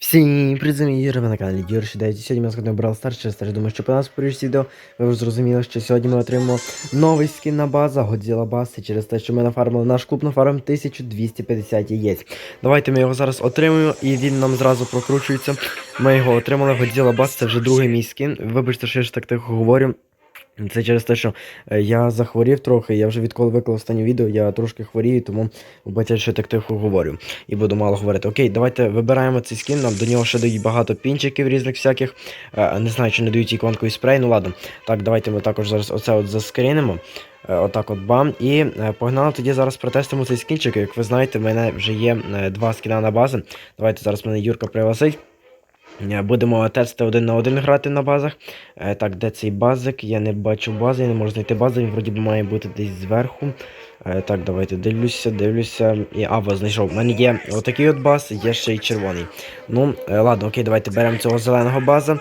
Всім привіт, Юра, ви на каналі Юр Сюдеті. Сьогодні ми згодом брав старше, через думаю, що по нас поріж відео. Ви вже зрозуміли, що сьогодні ми отримаємо новий скін на база, Годзіла Бас, і через те, що ми нафармили наш клуб нафармив 1250 яєць. Давайте ми його зараз отримаємо, і він нам зразу прокручується. Ми його отримали, Годзіла Бас, це вже другий мій скін. Вибачте, що я ж так тихо говорю. Це через те, що е, я захворів трохи, я вже відколи виклав останнє відео, я трошки хворію, тому бачать, що так тихо говорю і буду мало говорити. Окей, давайте вибираємо цей скін, нам до нього ще дають багато пінчиків різних всяких. Е, Не знаю, чи не дають іконку і спрей, ну ладно. Так, давайте ми також зараз оце от заскрінимо. Е, Отак от бам. І погнали тоді зараз протестимо цей скінчик. Як ви знаєте, в мене вже є два скіна на бази. Давайте зараз мене Юрка пригласить. Е, Будемо тестити один на один грати на базах. Е, Так, де цей базик? Я не бачу бази, я не можу знайти базу, він вроді має бути десь зверху. Е, Так, давайте дивлюся, дивлюся. І Ава знайшов. У мене є отакий от баз, є ще й червоний. Ну, ладно, окей, давайте беремо цього зеленого база.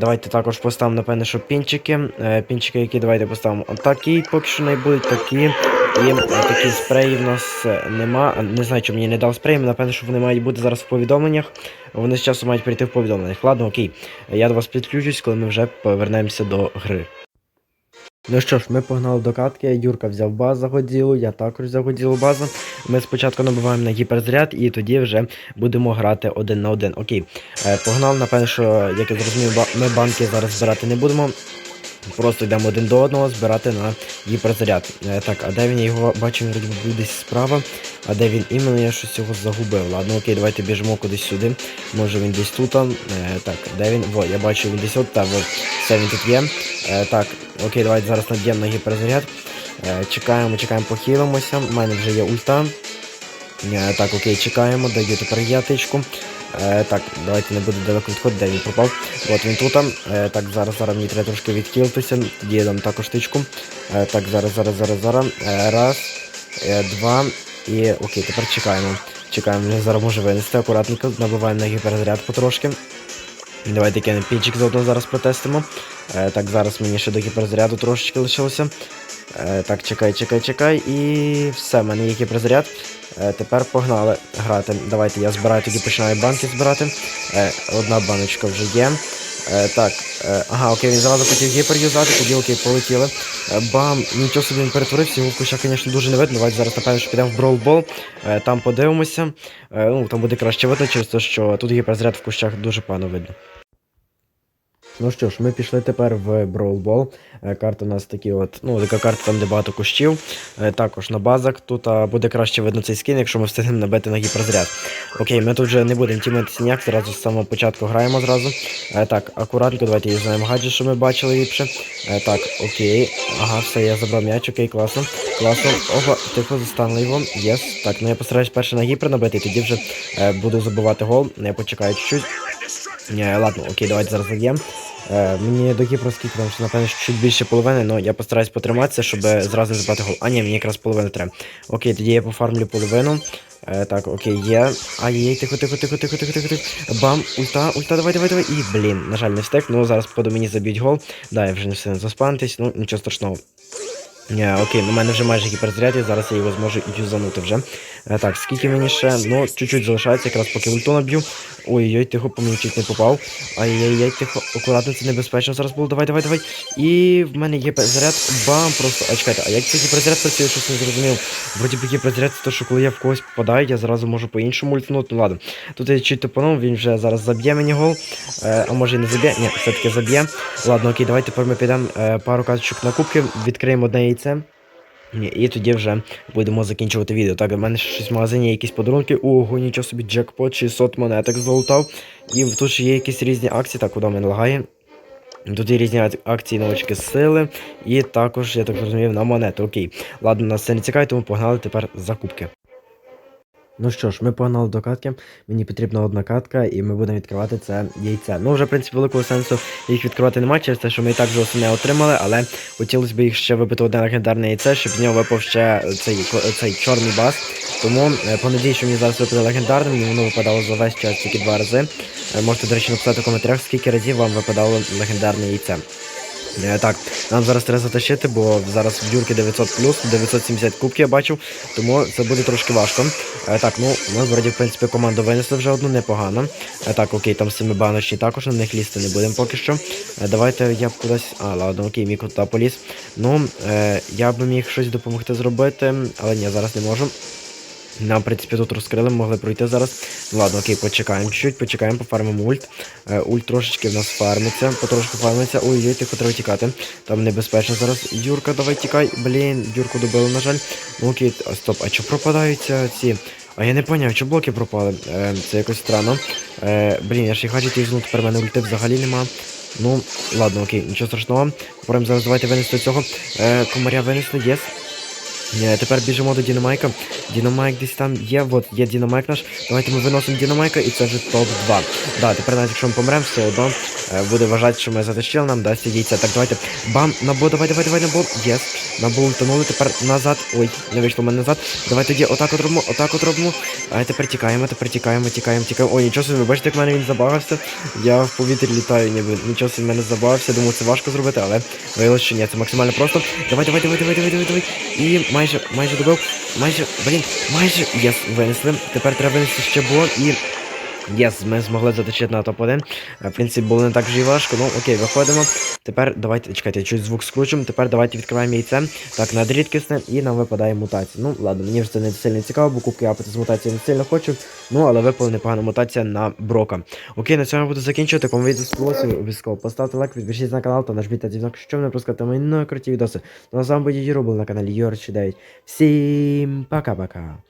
Давайте також поставимо, напевне, що пінчики. Пінчики, які давайте поставимо отакі, поки що не будуть такі. І е, такі спреї в нас е, нема. Не знаю, чи мені не дав спреї, напевно, що вони мають бути зараз в повідомленнях. Вони з часу мають прийти в повідомленнях. Ладно, окей. Я до вас підключусь, коли ми вже повернемося до гри. Ну що ж, ми погнали до катки, Юрка взяв базу Годзілу, я також взяв Годзілу базу. Ми спочатку набиваємо на гіперзаряд і тоді вже будемо грати один на один. Окей. Е, погнали, напевно, що, як я зрозумів, ми банки зараз збирати не будемо. Просто йдемо один до одного збирати на гіперзаряд. Е, так, а де він я його бачу, він був десь справа. А де він іменно, я щось його загубив. Ладно, окей, давайте біжимо кудись сюди. Може він десь тут. Е, так, де він? Во, я бачу він десь от, та во, все він тут є. Е, так, окей, давайте зараз наб'ємо на гіперзаряд. Чекаємо, чекаємо, похилимося. У мене вже є ульта. Так, окей, чекаємо, даю тепер я тичку. Е, так, давайте не буду далеко відходити, де він пропав. От він тут. Е, так, зараз, зараз мені треба трошки відхилитися. Тоді я також тичку. Е, так, зараз, зараз, зараз, зараз. Е, раз, е, два. І окей, тепер чекаємо. Чекаємо, він зараз може винести. Акуратненько, набиваємо на гіперзаряд потрошки. Давайте кинемо пінчик заодно зараз протестимо. Е, так, зараз мені ще до гіперзаряду трошечки лишилося. Е, так, чекай, чекай, чекай. І все, в мене є гіперзаряд. Е, тепер погнали грати. Давайте я збираю, тоді починаю банки збирати. Е, одна баночка вже є. Так, ага, окей, він зразу хотів гіпер юзати, тоді окей, полетіли. Бам, нічого собі він перетворився, його в кущах, звісно, дуже не видно. Давайте зараз, напевно, що підемо в броулбол, там подивимося. Ну, там буде краще видно, через те, що тут гіперзаряд в кущах дуже погано видно. Ну що ж, ми пішли тепер в Ball. Е, Карта у нас такі от, ну, така карта там, де багато кущів. Е, Також на базах. Тут буде краще видно цей скін, якщо ми встигнемо набити на гіперзаряд. Окей, ми тут вже не будемо тімитися ніяк, зразу з самого початку граємо зразу. Е, Так, акуратненько, давайте юзнаємо гаджет, що ми бачили ліпше. Так, окей. Ага, все, я забрав м'яч, окей, класно. Класно. Ого, тихо застанули його. Єс. Так, ну я постараюсь перше на гіпер набити, тоді вже буду забивати гол. Я почекаю чуть-чуть. Ні, ладно, окей, давайте зараз заб'ємо. Е, мені до скільки там, що напевно чуть більше половини, але я постараюсь потриматися, щоб е, зразу не збати гол. А ні, мені якраз половину треба. Окей, тоді я пофармлю половину. Е, так, окей, є. Ай-яй, тихо, тихо, тихо, тихо, тихо, тихо, тихо. Бам, ульта, ульта, давай, давай, давай. І, блін, на жаль, не встиг, ну зараз поду мені заб'ють гол. Да, я вже не встигну заспантись, ну нічого страшного. Ні, окей, ну в мене вже майже гіперзаряд, і зараз я його зможу юзанути вже. Е, так, скільки мені ще? Ну, чуть-чуть залишається, якраз поки ульту наб'ю. Ой-ой, тихо, по мені чуть не попав. Ай-яй-яй, тихо, акуратно, це небезпечно зараз було. Давай, давай, давай. І в мене є заряд. Бам! Просто. А чекайте, а як цей гіперзаряд працює, щось не зрозумів. Вроді би гіперзаряд це те, що коли я в когось попадаю, я зразу можу по-іншому ультнути. Ну ладно. Тут я чуть топанув, він вже зараз заб'є мені гол. Е, а може і не заб'є? Ні, все-таки заб'є. Ладно, окей, давайте тепер ми підемо е, пару карточок на кубки, відкриємо одне яйце. І тоді вже будемо закінчувати відео. Так, в мене ще щось в магазині якісь подарунки. Ого, нічого собі, джекпот, 600 монеток золотав. І тут ще є якісь різні акції, так, куди мене лагає. Тут є різні акції новички сили, і також, я так розумію, на монети. Окей. Ладно, нас це не цікавить, тому погнали тепер закупки. Ну що ж, ми погнали до катки. Мені потрібна одна катка, і ми будемо відкривати це яйце. Ну, вже, в принципі, великого сенсу їх відкривати немає, через те, що ми і так вже основне отримали, але хотілося б їх ще вибити одне легендарне яйце, щоб з нього випав ще цей, цей чорний бас. Тому е, понадію, що мені зараз випаде легендарним, і воно випадало за весь час тільки два рази. Е, Можете, до речі, написати в коментарях, скільки разів вам випадало легендарне яйце. Е, Так, нам зараз треба затащити, бо зараз в Юрки 900 плюс, 970 кубків я бачив, тому це буде трошки важко. Е, Так, ну ми вроді, в принципі, команду винесли вже одну непогано. Е, Так, окей, там семибаночні також на них лізти не будемо поки що. Давайте я б кудись. А, ладно, окей, Міко туди поліз. Ну, я би міг щось допомогти зробити, але ні, зараз не можу. Нам, в принципі, тут розкрили, могли пройти зараз. Ладно, окей, почекаємо чуть-чуть, почекаємо, пофармимо ульт. Е, ульт трошечки в нас фармиться, потрошку фармиться. Ой-ой, тихо треба тікати. Там небезпечно зараз. Юрка, давай тікай. Блін, Юрку добили, на жаль. Ну окей, стоп, а чого пропадаються ці? А я не поняв, що блоки пропали. Е, це якось странно. Е, блін, я ж їх гаджет юзнув, тепер мене ульти взагалі нема. Ну, ладно, окей, нічого страшного. Попробуємо зараз давайте винести цього. Е, комаря винесли, єс. Тепер біжимо до Дінамайка. Дінамайк десь там є, от є Дінамайк наш. Давайте ми виносимо Дінамайка і це вже топ-2. Да, тепер навіть якщо ми помремо, все одно буде вважати, що ми затащили, нам дасть яйця. Так, давайте. Бам! Набо, давай, давай, давай, набо. Єс. Набо утонули, тепер назад. Ой, не вийшло мене назад. Давай тоді отак от робимо, отак от робимо. А тепер тікаємо, тепер тікаємо, тікаємо, тікаємо. Ой, нічого собі, бачите, як в мене він забагався. Я в повітрі літаю, ніби нічого собі в мене забагався. Думаю, це важко зробити, але виявилося, що ні, це максимально просто. Давай, давай, давай, давай, давай, давай, давай. І майже, майже добив. Майже, блін, майже. Єс, винесли. Тепер треба винести ще блок і. Єс, ми змогли заточити на топ-1. Е, В принципі, було не так вже і важко. Ну, окей, виходимо. Тепер давайте, чекайте, чуть звук скручуємо. Тепер давайте відкриваємо яйце. Так, на рідкісне і нам випадає мутація. Ну, ладно, мені вже це не сильно цікаво, бо кубки апати з мутацією не сильно хочу. Ну, але випала непогана мутація на Брока. Окей, на цьому буду закінчувати. Кому відео сподобалося, обов'язково поставте лайк, підпишіться на канал та нажміть на дзвінок, щоб не пропускати мої нові круті відоси. Ну а з вами був Юро, на каналі Юрчі 9. Всім пока-пока.